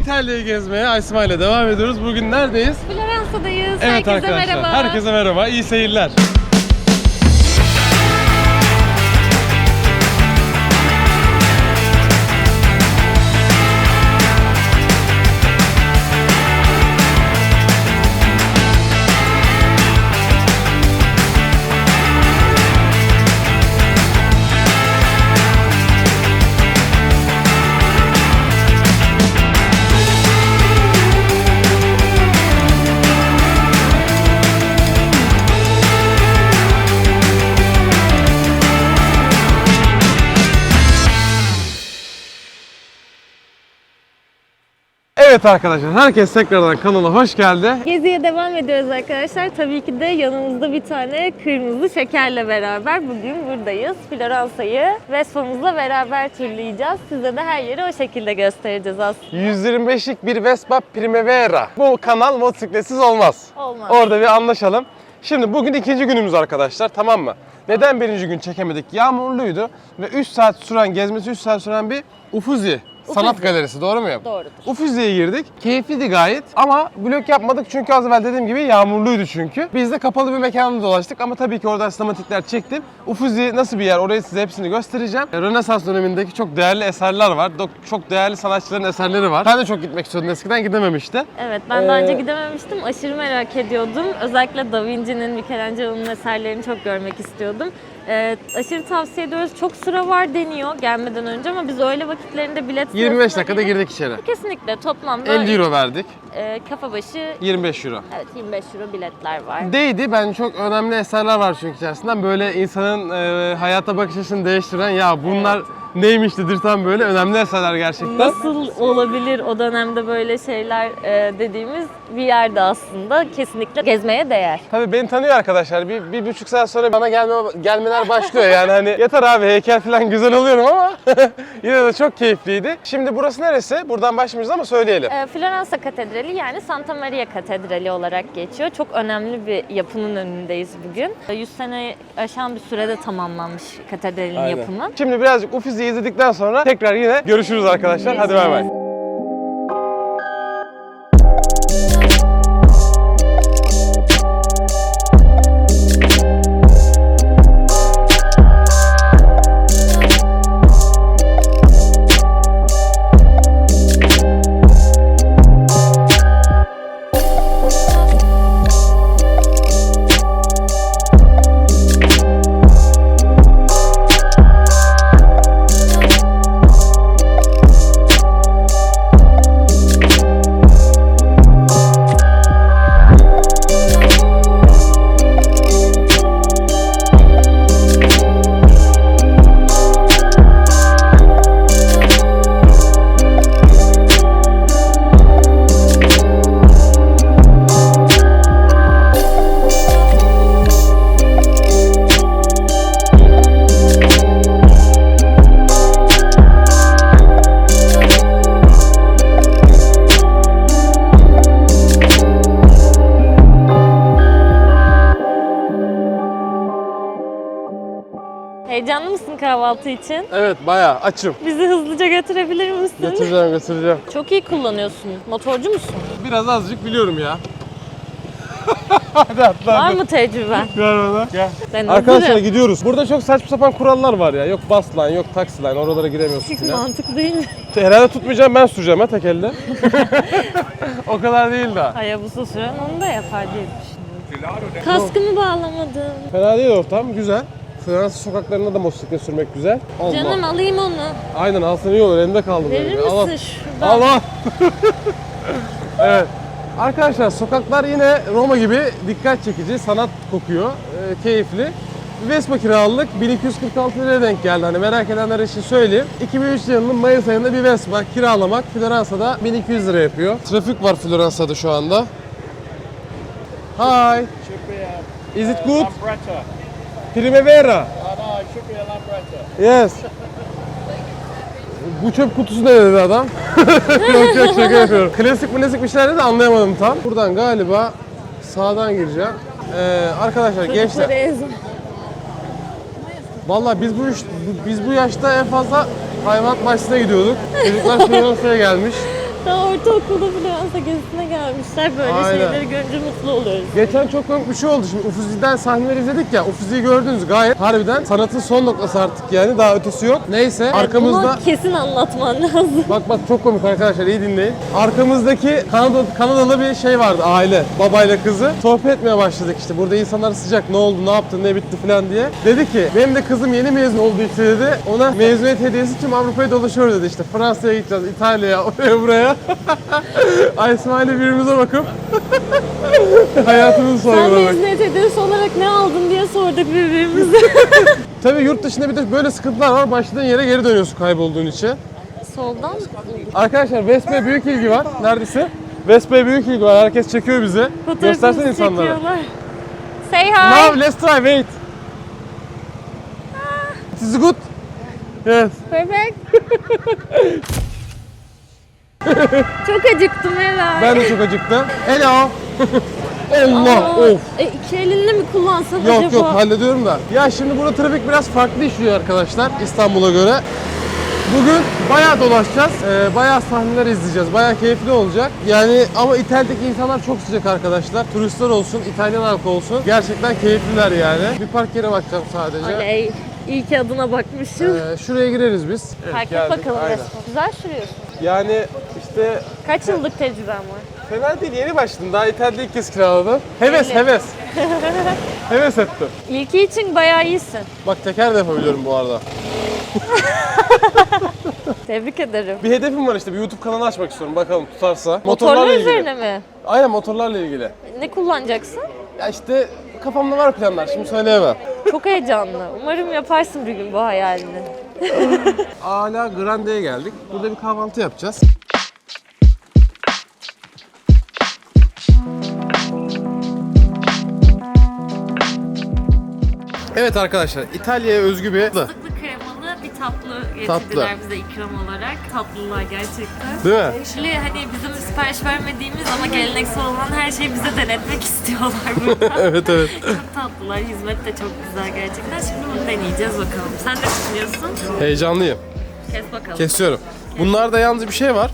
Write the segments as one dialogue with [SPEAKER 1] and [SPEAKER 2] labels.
[SPEAKER 1] İtalya'yı gezmeye Aysma ile devam ediyoruz. Bugün neredeyiz?
[SPEAKER 2] Floransa'dayız.
[SPEAKER 1] Evet
[SPEAKER 2] Herkese
[SPEAKER 1] arkadaşlar.
[SPEAKER 2] merhaba.
[SPEAKER 1] Herkese merhaba. İyi seyirler. Evet arkadaşlar. Herkes tekrardan kanala hoş geldi.
[SPEAKER 2] Geziye devam ediyoruz arkadaşlar. Tabii ki de yanımızda bir tane kırmızı şekerle beraber bugün buradayız. Floransa'yı Vespa'mızla beraber turlayacağız. Size de her yeri o şekilde göstereceğiz aslında.
[SPEAKER 1] 125'lik bir Vespa Primavera. Bu kanal motosikletsiz olmaz.
[SPEAKER 2] Olmaz.
[SPEAKER 1] Orada bir anlaşalım. Şimdi bugün ikinci günümüz arkadaşlar tamam mı? Neden birinci gün çekemedik? Yağmurluydu ve 3 saat süren, gezmesi 3 saat süren bir Ufuzi Sanat. Galerisi doğru muyum?
[SPEAKER 2] Doğrudur.
[SPEAKER 1] Ufuzi'ye girdik. Keyifliydi gayet ama vlog yapmadık çünkü az evvel dediğim gibi yağmurluydu çünkü. Biz de kapalı bir mekanda dolaştık ama tabii ki orada sinematikler çektim. Ufuzi nasıl bir yer orayı size hepsini göstereceğim. Rönesans dönemindeki çok değerli eserler var. Çok değerli sanatçıların eserleri var. Ben de çok gitmek istiyordum eskiden gidememişti.
[SPEAKER 2] Evet ben daha önce
[SPEAKER 1] Ee,
[SPEAKER 2] gidememiştim. Aşırı merak ediyordum. Özellikle Da Vinci'nin, Michelangelo'nun eserlerini çok görmek istiyordum. Ee, aşırı tavsiye ediyoruz. Çok sıra var deniyor gelmeden önce ama biz öyle vakitlerinde bilet
[SPEAKER 1] 25
[SPEAKER 2] sırasına
[SPEAKER 1] dakikada
[SPEAKER 2] girip-
[SPEAKER 1] girdik içeri.
[SPEAKER 2] Kesinlikle toplamda
[SPEAKER 1] 50 euro verdik.
[SPEAKER 2] e, kafa başı
[SPEAKER 1] 25 euro.
[SPEAKER 2] evet 25 euro biletler var.
[SPEAKER 1] Değdi. Ben çok önemli eserler var çünkü içerisinden. Böyle insanın e, hayata bakış açısını değiştiren ya bunlar neymiş dedirten böyle önemli eserler gerçekten.
[SPEAKER 2] Nasıl olabilir o dönemde böyle şeyler e, dediğimiz bir yerde aslında kesinlikle gezmeye değer.
[SPEAKER 1] Tabii beni tanıyor arkadaşlar. Bir, bir buçuk saat sonra bana gelme, gelmeler başlıyor yani hani yeter abi heykel falan güzel oluyorum ama yine de çok keyifliydi. Şimdi burası neresi? Buradan başlayacağız ama söyleyelim.
[SPEAKER 2] E, Floransa Katedrali yani Santa Maria Katedrali olarak geçiyor. Çok önemli bir yapının önündeyiz bugün. E, 100 sene aşan bir sürede tamamlanmış katedralin
[SPEAKER 1] Aynen.
[SPEAKER 2] yapımı.
[SPEAKER 1] Şimdi birazcık Ufizi'yi izledikten sonra tekrar yine görüşürüz arkadaşlar. Hadi bay bay.
[SPEAKER 2] Kahvaltı için?
[SPEAKER 1] Evet bayağı açım.
[SPEAKER 2] Bizi hızlıca götürebilir misin?
[SPEAKER 1] Götüreceğim götüreceğim.
[SPEAKER 2] Çok iyi kullanıyorsun. Motorcu musun?
[SPEAKER 1] Biraz azıcık biliyorum ya. hadi atla
[SPEAKER 2] Var mı tecrüben?
[SPEAKER 1] Ver bana. Gel.
[SPEAKER 2] Ben
[SPEAKER 1] Arkadaşlar
[SPEAKER 2] hazırım.
[SPEAKER 1] gidiyoruz. Burada çok saçma sapan kurallar var ya. Yok bus line, yok taxi line. Oralara giremiyorsun
[SPEAKER 2] Hiç mantıklı değil mi?
[SPEAKER 1] Herhalde tutmayacağım ben süreceğim ha tek elde. o kadar değil daha.
[SPEAKER 2] Hayabusa süren onu da yapar diye düşünüyorum. Kaskımı bağlamadım.
[SPEAKER 1] Fena değil ortam. Güzel. Fransa sokaklarında da motosiklet sürmek güzel. Allah.
[SPEAKER 2] Canım alayım onu.
[SPEAKER 1] Aynen alsan iyi olur. Elimde kaldı
[SPEAKER 2] Verir misin şuradan?
[SPEAKER 1] Al al. evet. Arkadaşlar sokaklar yine Roma gibi dikkat çekici, sanat kokuyor, e, keyifli. Vespa kiraladık 1246 liraya denk geldi. Hani merak edenler için söyleyeyim. 2003 yılının Mayıs ayında bir Vespa kiralamak Floransa'da 1200 lira yapıyor. Trafik var Floransa'da şu anda. Hi. Is it good? Primavera. Yes. Bu çöp kutusu ne dedi adam? yok yok şaka yapıyorum. Klasik klasik bir şeyler dedi anlayamadım tam. Buradan galiba sağdan gireceğim. Ee, arkadaşlar gençler. Vallahi biz bu- biz bu yaşta en fazla hayvan bahçesine gidiyorduk. Çocuklar Floransa'ya gelmiş.
[SPEAKER 2] Daha ortaokulda Floransa gezisine gelmişler. Böyle
[SPEAKER 1] Aynen.
[SPEAKER 2] şeyleri görünce mutlu oluyoruz.
[SPEAKER 1] Geçen çok komik bir şey oldu. Şimdi Ufuzi'den sahneler izledik ya. Ufuzi'yi gördünüz gayet harbiden sanatın son noktası artık yani. Daha ötesi yok. Neyse arkamızda...
[SPEAKER 2] Bunu kesin anlatman lazım.
[SPEAKER 1] Bak bak çok komik arkadaşlar iyi dinleyin. Arkamızdaki Kanada, Kanadalı bir şey vardı aile. Babayla kızı. Sohbet etmeye başladık işte. Burada insanlar sıcak ne oldu ne yaptı ne bitti falan diye. Dedi ki benim de kızım yeni mezun oldu işte dedi. Ona mezuniyet hediyesi için Avrupa'yı dolaşıyor dedi işte. Fransa'ya gideceğiz, İtalya'ya, oraya buraya. Ay İsmail'le birbirimize bakıp hayatımızı
[SPEAKER 2] Sen
[SPEAKER 1] sorgulamak.
[SPEAKER 2] mezuniyet hediyesi olarak ne aldın diye sorduk birbirimize.
[SPEAKER 1] Tabii yurt dışında bir de böyle sıkıntılar var. Başladığın yere geri dönüyorsun kaybolduğun için.
[SPEAKER 2] Soldan
[SPEAKER 1] Arkadaşlar Vespe büyük ilgi var. Neredeyse? Vespe büyük ilgi var. Herkes çekiyor bizi.
[SPEAKER 2] Fotoğrafımızı
[SPEAKER 1] insanlara.
[SPEAKER 2] çekiyorlar. Say hi.
[SPEAKER 1] Now let's try. Wait. It is good. Yes.
[SPEAKER 2] Perfect. Çok acıktım herhalde.
[SPEAKER 1] Ben de çok acıktım. Hello. Allah. Of.
[SPEAKER 2] E, iki elinle mi kullansan
[SPEAKER 1] Yok
[SPEAKER 2] acaba?
[SPEAKER 1] yok hallediyorum da. Ya şimdi burada trafik biraz farklı işliyor arkadaşlar İstanbul'a göre. Bugün bayağı dolaşacağız. Ee, bayağı sahneler izleyeceğiz. Bayağı keyifli olacak. Yani ama İtalya'daki insanlar çok sıcak arkadaşlar. Turistler olsun, İtalyan halkı olsun. Gerçekten keyifliler yani. Bir park yere bakacağım sadece.
[SPEAKER 2] Oley. İyi ki adına bakmışım.
[SPEAKER 1] Ee, şuraya gireriz biz. Evet,
[SPEAKER 2] Fark et bakalım resmen. Güzel sürüyorsun.
[SPEAKER 1] Yani işte
[SPEAKER 2] Kaç yıllık tecrüben var?
[SPEAKER 1] fena değil yeni başladım. Daha İtalya'da ilk kez kiraladım. Heves
[SPEAKER 2] Belli.
[SPEAKER 1] heves. heves ettim.
[SPEAKER 2] İlki için bayağı iyisin.
[SPEAKER 1] Bak teker de yapabiliyorum bu arada.
[SPEAKER 2] Tebrik ederim.
[SPEAKER 1] Bir hedefim var işte bir YouTube kanalı açmak istiyorum bakalım tutarsa.
[SPEAKER 2] Motorlar
[SPEAKER 1] ilgili.
[SPEAKER 2] üzerine mi?
[SPEAKER 1] Aynen motorlarla ilgili.
[SPEAKER 2] Ne kullanacaksın?
[SPEAKER 1] Ya işte kafamda var planlar şimdi söyleyemem.
[SPEAKER 2] Çok heyecanlı. Umarım yaparsın bir gün bu hayalini.
[SPEAKER 1] Ala Grande'ye geldik. Burada bir kahvaltı yapacağız. Evet arkadaşlar İtalya'ya özgü bir
[SPEAKER 2] getirdiler
[SPEAKER 1] Tatlı.
[SPEAKER 2] bize ikram olarak. Tatlılar gerçekten.
[SPEAKER 1] değil mi?
[SPEAKER 2] Şimdi hani bizim sipariş vermediğimiz ama geleneksel olan her şeyi bize denetmek istiyorlar burada.
[SPEAKER 1] evet evet.
[SPEAKER 2] çok tatlılar, hizmet de çok güzel gerçekten. Şimdi bunu deneyeceğiz bakalım. Sen ne düşünüyorsun?
[SPEAKER 1] Heyecanlıyım.
[SPEAKER 2] Kes bakalım.
[SPEAKER 1] Kesiyorum. Bunlarda yalnız bir şey var.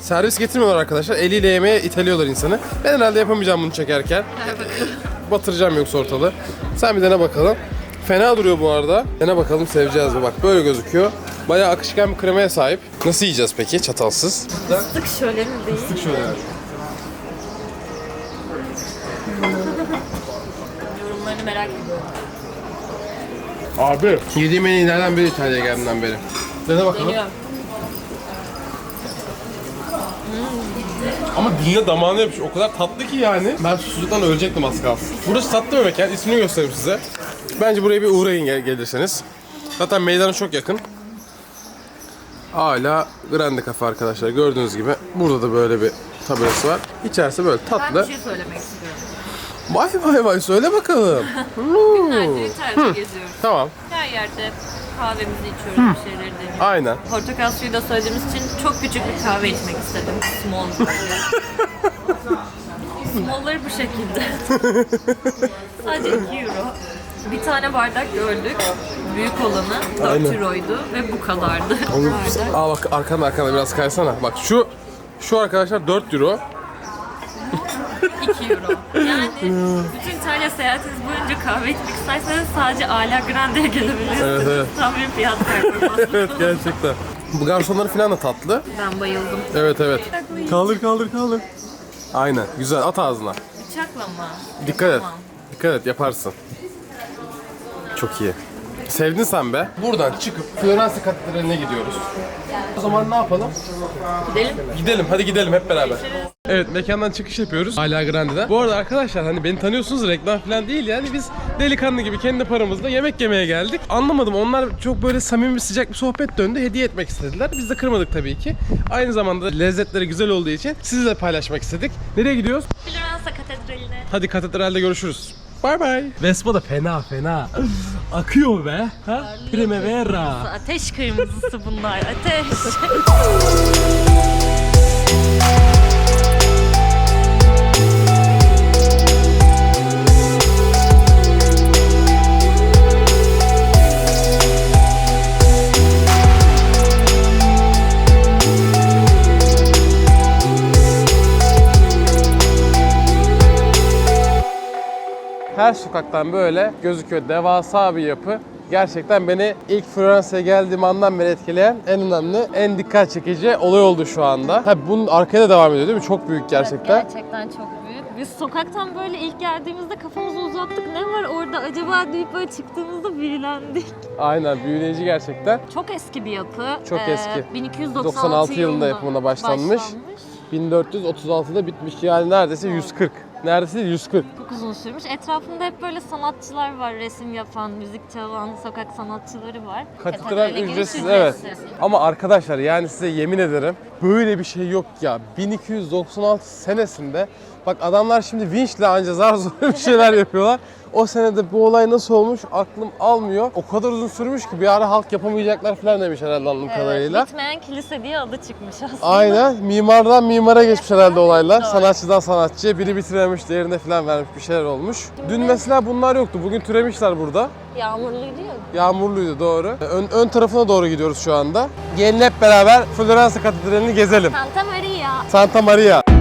[SPEAKER 1] Servis getirmiyorlar arkadaşlar. Eliyle yemeye iteliyorlar insanı. Ben herhalde yapamayacağım bunu çekerken. Batıracağım yoksa ortalığı. Sen bir dene bakalım. Fena duruyor bu arada. Dene bakalım seveceğiz mi? Bak böyle gözüküyor. Bayağı akışkan bir kremaya sahip. Nasıl yiyeceğiz peki çatalsız?
[SPEAKER 2] Fıstık şöyle mi değil?
[SPEAKER 1] Şöyle.
[SPEAKER 2] Yorumlarını merak ediyorum.
[SPEAKER 1] Abi. Yediğim en iyilerden biri İtalya'ya geldiğimden beri. Dene bakalım.
[SPEAKER 2] Deniyorum.
[SPEAKER 1] Ama diline damağına yapmış. O kadar tatlı ki yani. Ben susuzluktan ölecektim az kalsın. Burası tatlı bir mekan. İsmini göstereyim size. Bence buraya bir uğrayın gel- gelirseniz. Zaten meydana çok yakın. Hala Grande Cafe arkadaşlar. Gördüğünüz gibi burada da böyle bir tabelası var. İçerisi böyle
[SPEAKER 2] Ben
[SPEAKER 1] tatlı.
[SPEAKER 2] bir şey söylemek istiyorum.
[SPEAKER 1] Vay vay vay söyle bakalım.
[SPEAKER 2] Günlerdir İtalya'da geziyoruz.
[SPEAKER 1] tamam.
[SPEAKER 2] Her yerde kahvemizi içiyoruz, bir şeyleri deniyoruz.
[SPEAKER 1] Aynen.
[SPEAKER 2] Portakal suyu da söylediğimiz için çok küçük bir kahve içmek istedim. Small böyle. Small'ları bu şekilde. Sadece 2 euro. Bir tane bardak gördük. Büyük olanı 4
[SPEAKER 1] Aynen.
[SPEAKER 2] euroydu ve bu kadardı.
[SPEAKER 1] Onu, aa bak arkana arkana biraz kaysana. Bak şu şu arkadaşlar 4 euro.
[SPEAKER 2] 2 euro. Yani bütün İtalya seyahatiniz boyunca kahve içmek isterseniz sadece Ala Grande'ye gelebilirsiniz.
[SPEAKER 1] Evet, evet.
[SPEAKER 2] Tam bir fiyat performansı.
[SPEAKER 1] Evet gerçekten. Bu garsonları falan da tatlı.
[SPEAKER 2] Ben bayıldım.
[SPEAKER 1] Evet evet. Kaldır kaldır kaldır. Aynen. Güzel at ağzına.
[SPEAKER 2] Bıçakla mı?
[SPEAKER 1] Dikkat et.
[SPEAKER 2] Tamam.
[SPEAKER 1] Dikkat et yaparsın. Çok iyi. Sevdin sen be. Buradan çıkıp Floransa Katedrali'ne gidiyoruz. O zaman ne yapalım?
[SPEAKER 2] Gidelim.
[SPEAKER 1] Gidelim hadi gidelim hep beraber. Evet mekandan çıkış yapıyoruz. Hala Grande'den. Bu arada arkadaşlar hani beni tanıyorsunuz reklam falan değil yani biz delikanlı gibi kendi paramızla yemek yemeye geldik. Anlamadım onlar çok böyle samimi sıcak bir sohbet döndü. Hediye etmek istediler. Biz de kırmadık tabii ki. Aynı zamanda lezzetleri güzel olduğu için sizinle paylaşmak istedik. Nereye gidiyoruz?
[SPEAKER 2] Floransa Katedrali'ne.
[SPEAKER 1] Hadi katedralde görüşürüz. Bye bye. Vespa da fena fena. Akıyor be. Ha? Primavera.
[SPEAKER 2] Ateş kırmızısı bunlar. Ateş.
[SPEAKER 1] Her sokaktan böyle gözüküyor. Devasa bir yapı. Gerçekten beni ilk Floransa'ya geldiğim andan beri etkileyen en önemli, en dikkat çekici olay oldu şu anda. Tabii bunun arkaya da devam ediyor değil mi? Çok büyük gerçekten.
[SPEAKER 2] Evet, gerçekten çok büyük. Biz sokaktan böyle ilk geldiğimizde kafamızı uzattık. Ne var orada acaba deyip böyle çıktığımızda büyülendik.
[SPEAKER 1] Aynen büyüleyici gerçekten.
[SPEAKER 2] Çok eski bir yapı.
[SPEAKER 1] Çok
[SPEAKER 2] Ee,
[SPEAKER 1] eski.
[SPEAKER 2] 1296
[SPEAKER 1] 96 yılında yapımına başlanmış. 1436'da bitmiş yani neredeyse 140. Neredeyse 140.
[SPEAKER 2] Çok uzun sürmüş. Etrafında hep böyle sanatçılar var. Resim yapan, müzik çalan, sokak sanatçıları var.
[SPEAKER 1] Katedral
[SPEAKER 2] giriş
[SPEAKER 1] ücretsiz evet.
[SPEAKER 2] ücretsiz.
[SPEAKER 1] Ama arkadaşlar yani size yemin ederim böyle bir şey yok ya. 1296 senesinde bak adamlar şimdi vinçle anca zar zor bir şeyler yapıyorlar. O senede bu olay nasıl olmuş aklım almıyor. O kadar uzun sürmüş ki bir ara halk yapamayacaklar falan demiş herhalde anladığım
[SPEAKER 2] Evet,
[SPEAKER 1] kadarıyla.
[SPEAKER 2] bitmeyen kilise diye adı çıkmış aslında.
[SPEAKER 1] Aynen. Mimardan mimara geçmiş herhalde olaylar.
[SPEAKER 2] Doğru.
[SPEAKER 1] Sanatçıdan sanatçıya. Biri bitirememiş, diğerine falan vermiş bir şeyler olmuş. Dün mesela bunlar yoktu. Bugün türemişler burada.
[SPEAKER 2] Yağmurluydu ya.
[SPEAKER 1] Yağmurluydu doğru. Ön, ön tarafına doğru gidiyoruz şu anda. Gelin hep beraber Floransa Katedrali'ni gezelim.
[SPEAKER 2] Santa Maria.
[SPEAKER 1] Santa Maria.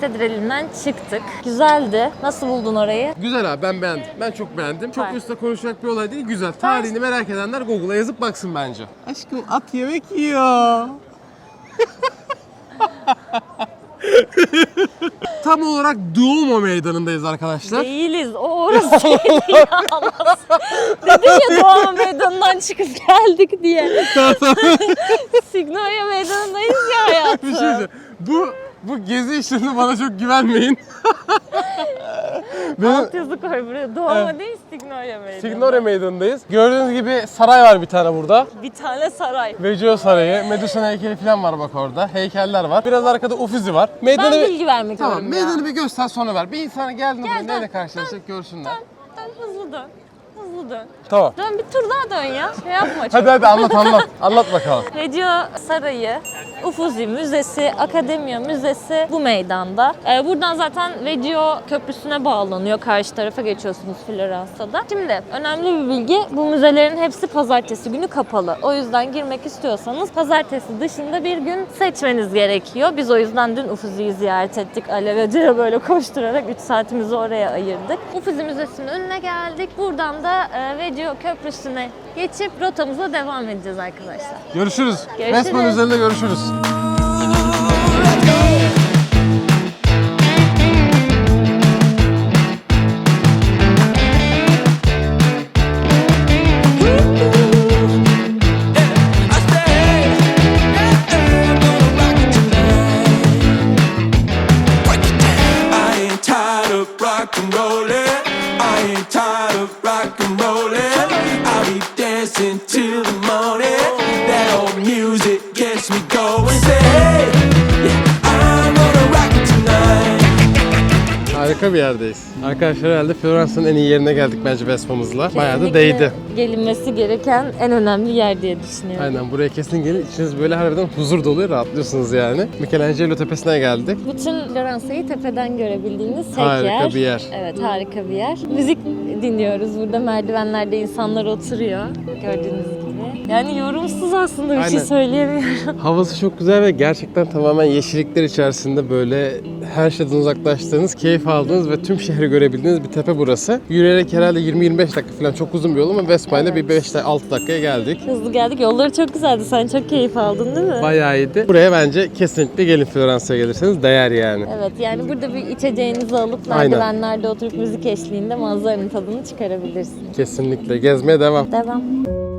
[SPEAKER 2] Katedrali'nden çıktık. Güzeldi. Nasıl buldun orayı?
[SPEAKER 1] Güzel abi ben beğendim. Ben çok beğendim. Çok
[SPEAKER 2] Var.
[SPEAKER 1] üstte konuşacak bir olay değil. Güzel. Tarihini merak edenler Google'a yazıp baksın bence. Aşkım at yemek yiyor. Tam olarak Duomo meydanındayız arkadaşlar.
[SPEAKER 2] Değiliz. O orası değil ya. Dedim ya Duomo Meydanı'ndan çıkıp geldik diye. Signoria Meydanı'ndayız ya
[SPEAKER 1] bir
[SPEAKER 2] hayatım.
[SPEAKER 1] şey söyleyeyim. Bu bu gezi işlerine bana çok güvenmeyin. Benim
[SPEAKER 2] Alt koy buraya. Duomo
[SPEAKER 1] Evet.
[SPEAKER 2] değil Signoria Meydanı.
[SPEAKER 1] Signoria meydanındayız. Gördüğünüz gibi saray var bir tane burada.
[SPEAKER 2] Bir tane saray.
[SPEAKER 1] Vecchio Sarayı, Medusa heykeli falan var bak orada. Heykeller var. Biraz arkada Uffizi var. Meydanı
[SPEAKER 2] Ben
[SPEAKER 1] bir...
[SPEAKER 2] bilgi vermek
[SPEAKER 1] Tamam,
[SPEAKER 2] istiyorum ya.
[SPEAKER 1] meydanı bir göster sonra ver. Bir insana geldin buraya
[SPEAKER 2] dön,
[SPEAKER 1] neyle karşılaşacak görsünler.
[SPEAKER 2] Dön, dön, hızlı dön. Hızlı dön.
[SPEAKER 1] Tamam.
[SPEAKER 2] Dön bir tur daha dön ya. Şey yapma çok.
[SPEAKER 1] Hadi hadi anlat anlat. anlat bakalım.
[SPEAKER 2] Reggio Sarayı, Uffizi Müzesi, Akademya Müzesi bu meydanda. Ee, buradan zaten Reggio Köprüsü'ne bağlanıyor. Karşı tarafa geçiyorsunuz Floransa'da. Şimdi önemli bir bilgi. Bu müzelerin hepsi pazartesi günü kapalı. O yüzden girmek istiyorsanız pazartesi dışında bir gün seçmeniz gerekiyor. Biz o yüzden dün Uffizi'yi ziyaret ettik. Alevacıya böyle koşturarak 3 saatimizi oraya ayırdık. Uffizi Müzesi'nin önüne geldik. Buradan da e, Reggio Köprüsü'ne geçip rotamıza devam edeceğiz arkadaşlar.
[SPEAKER 1] Görüşürüz.
[SPEAKER 2] Görüşürüz.
[SPEAKER 1] Resmen üzerinde görüşürüz.
[SPEAKER 3] Rock it. I ain't tired of rock and rollin'.
[SPEAKER 1] Harika bir yerdeyiz. Arkadaşlar herhalde Floransa'nın en iyi yerine geldik bence Vespa'mızla. Bayağı da değdi.
[SPEAKER 2] Gelinmesi gereken en önemli yer diye düşünüyorum.
[SPEAKER 1] Aynen buraya kesin gelin. İçiniz böyle harbiden huzur doluyor, rahatlıyorsunuz yani. Michelangelo tepesine geldik.
[SPEAKER 2] Bütün Floransa'yı tepeden görebildiğiniz tek
[SPEAKER 1] Harika
[SPEAKER 2] yer.
[SPEAKER 1] bir yer.
[SPEAKER 2] Evet harika bir yer. Müzik dinliyoruz. Burada merdivenlerde insanlar oturuyor. Gördüğünüz gibi. Yani yorumsuz aslında bir şey
[SPEAKER 1] Aynen.
[SPEAKER 2] söyleyemiyorum.
[SPEAKER 1] Havası çok güzel ve gerçekten tamamen yeşillikler içerisinde böyle her şeyden uzaklaştığınız, keyif aldığınız ve tüm şehri görebildiğiniz bir tepe burası. Yürüyerek herhalde 20-25 dakika falan çok uzun bir yol ama Vespa ile bir 5-6 dakikaya geldik.
[SPEAKER 2] Hızlı geldik. Yolları çok güzeldi. Sen çok keyif aldın değil mi?
[SPEAKER 1] Bayağı iyiydi. Buraya bence kesinlikle gelin Floransa'ya gelirseniz değer yani.
[SPEAKER 2] Evet yani burada bir içeceğinizi alıp merdivenlerde oturup müzik eşliğinde manzaranın tadını çıkarabilirsiniz.
[SPEAKER 1] Kesinlikle. Gezmeye devam.
[SPEAKER 2] Devam.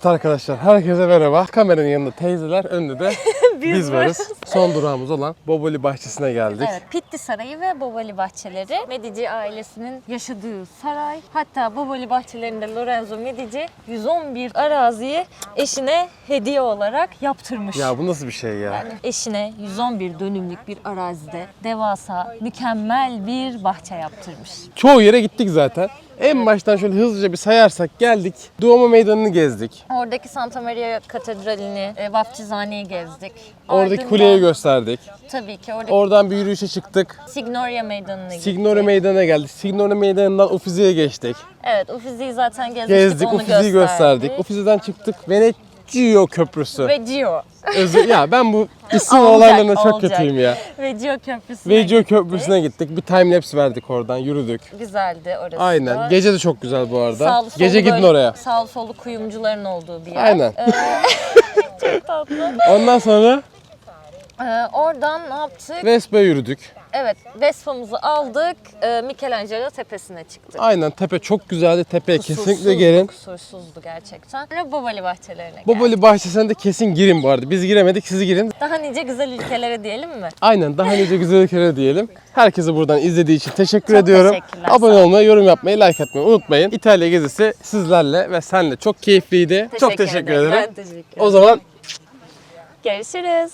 [SPEAKER 1] Evet arkadaşlar, herkese merhaba. Kameranın yanında teyzeler, önde de biz,
[SPEAKER 2] Biz
[SPEAKER 1] varız. Son durağımız olan Boboli Bahçesi'ne geldik.
[SPEAKER 2] Evet, Pitti Sarayı ve Boboli Bahçeleri. Medici ailesinin yaşadığı saray. Hatta Boboli Bahçeleri'nde Lorenzo Medici 111 araziyi eşine hediye olarak yaptırmış.
[SPEAKER 1] Ya bu nasıl bir şey ya?
[SPEAKER 2] Yani eşine 111 dönümlük bir arazide devasa, mükemmel bir bahçe yaptırmış.
[SPEAKER 1] Çoğu yere gittik zaten. En baştan şöyle hızlıca bir sayarsak geldik. Duomo Meydanı'nı gezdik.
[SPEAKER 2] Oradaki Santa Maria Katedrali'ni, e, Vaftizane'yi gezdik.
[SPEAKER 1] Oradaki
[SPEAKER 2] Ardından-
[SPEAKER 1] kuleyi gösterdik.
[SPEAKER 2] Tabii ki oradaki
[SPEAKER 1] Oradan bir yürüyüşe çıktık.
[SPEAKER 2] Signoria Meydanı'na gittik.
[SPEAKER 1] Signore Meydanı'na geldik. Signore Meydanı'ndan Ufizi'ye geçtik.
[SPEAKER 2] Evet, Ufizi'yi zaten gezmiştik,
[SPEAKER 1] Gezdik,
[SPEAKER 2] onu
[SPEAKER 1] Ufizi'yi gösterdik. Ufizi'den çıktık. Venezio Köprüsü.
[SPEAKER 2] Ve Gio.
[SPEAKER 1] Özür, ya ben bu isim
[SPEAKER 2] Olacak,
[SPEAKER 1] olaylarına çok
[SPEAKER 2] olacak.
[SPEAKER 1] kötüyüm ya.
[SPEAKER 2] Ve Gio Köprüsü'ne
[SPEAKER 1] Vegio
[SPEAKER 2] gittik.
[SPEAKER 1] Köprüsü'ne gittik. Bir time lapse verdik oradan, yürüdük.
[SPEAKER 2] Güzeldi orası da.
[SPEAKER 1] Aynen. Gece de çok güzel bu arada.
[SPEAKER 2] Sağlı sollu
[SPEAKER 1] Gece gidin
[SPEAKER 2] böyle
[SPEAKER 1] oraya.
[SPEAKER 2] Sağlı sollu kuyumcuların olduğu bir yer.
[SPEAKER 1] Aynen.
[SPEAKER 2] Çok tatlı.
[SPEAKER 1] Ondan sonra
[SPEAKER 2] Ee, oradan ne yaptık?
[SPEAKER 1] Vespa'ya yürüdük.
[SPEAKER 2] Evet, Vespa'mızı aldık. Ee, Michelangelo tepesine çıktık.
[SPEAKER 1] Aynen tepe çok güzeldi. Tepeye kesinlikle
[SPEAKER 2] Kusursuzdu,
[SPEAKER 1] gelin.
[SPEAKER 2] Kusursuzdu gerçekten. Ve Boboli bahçelerine geldik.
[SPEAKER 1] Boboli Bahçesi'ne de kesin girin bu arada. Biz giremedik, siz girin.
[SPEAKER 2] Daha nice güzel ülkelere diyelim mi?
[SPEAKER 1] Aynen daha nice güzel kere diyelim. Herkese buradan izlediği için teşekkür
[SPEAKER 2] Çok
[SPEAKER 1] ediyorum. Abone olmayı, yorum yapmayı, like atmayı unutmayın. İtalya gezisi sizlerle ve senle çok keyifliydi. çok teşekkür ederim.
[SPEAKER 2] Ben teşekkür ederim.
[SPEAKER 1] O zaman
[SPEAKER 2] Görüşürüz.